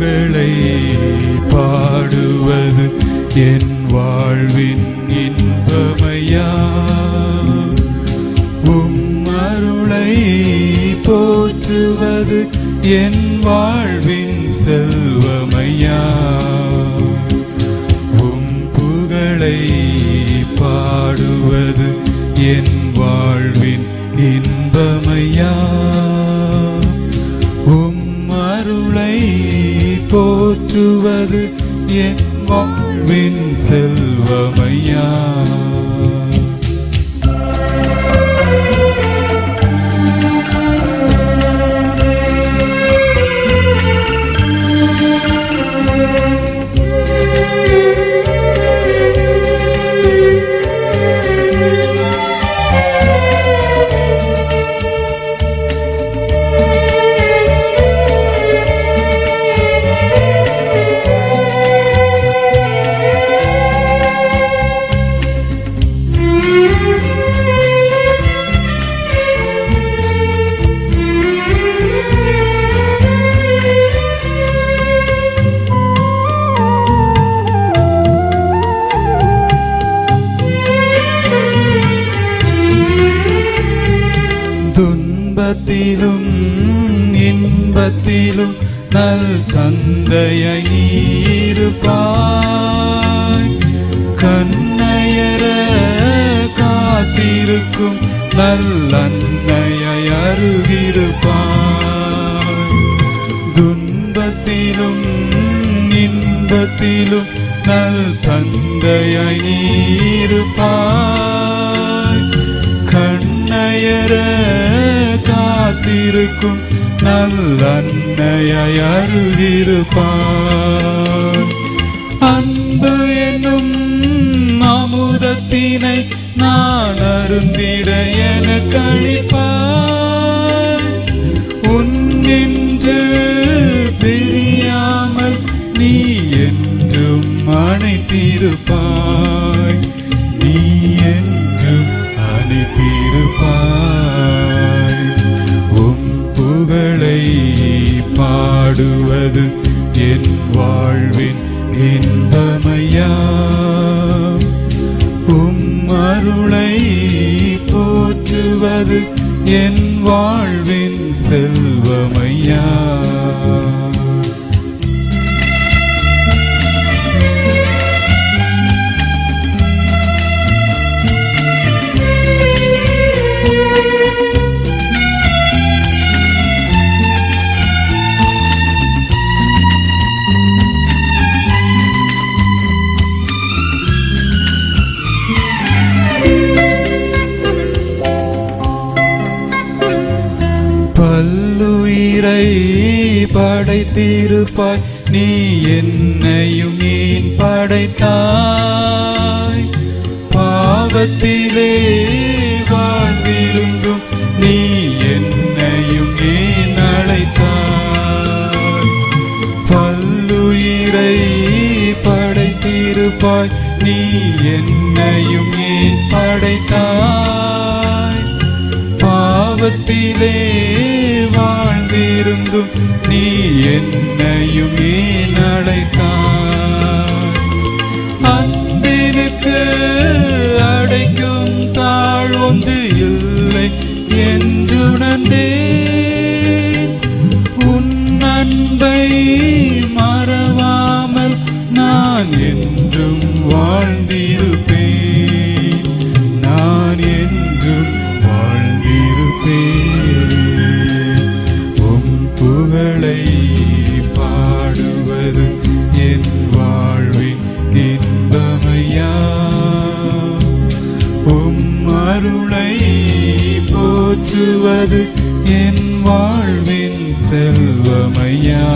புகழை பாடுவது என் வாழ்வின் இன்பமையா? உம் அருளை போற்றுவது என் வாழ்வின் செல்வமையா? உம் புகழை பாடுவது என் வாழ்வின் இன்பமையா? போற்றுவது என் வாழ்வின் செல்வமையா? துன்பத்திலும் இன்பத்திலும் நல் தந்தையை நீருப்பாய். கண்ணையர காத்திருக்கும் நல்லன்னையை அருகிருப்பாய். துன்பத்திலும் இன்பத்திலும் நல் தந்தையை நீருப்பாய். காத்திருக்கும் நல்லன்னையை அருகிருப்பாய் அன்பு என்னும் அமுதத்தினை நான் அருந்திட என கழிப்பாய் பாடுவது என் வாழ்வின் இன்பமையா? உம்மருளை போற்றுவது என் வாழ்வின் செல்வமையா? உயிரை படைத்திருப்பாய். நீ என்னையும் ஏன் படைத்தாய்? பாவத்திலே வாழ்ந்திருந்தும் நீ என்னையும் ஏன் அழைத்தாய்? பல்லுயிரை படைத்திருப்பாய். நீ என்னையும் ஏன் படைத்தாய்? பாவத்திலே வாழ்ந்திருந்தும் நீ என்னையும் ஏன் அழைத்தாய் அன்பினுக்கு அடைக்கும் தாழ் ஒன்று இல்லை என்றுணர்ந்தேன். உன் அன்பை மறவாமல் நான் என்றும் வாழ்ந்திரு புகழை பாடுவது என் வாழ்வின் இன்பமையா? உம் அருளை போற்றுவது என் வாழ்வின் செல்வமையா?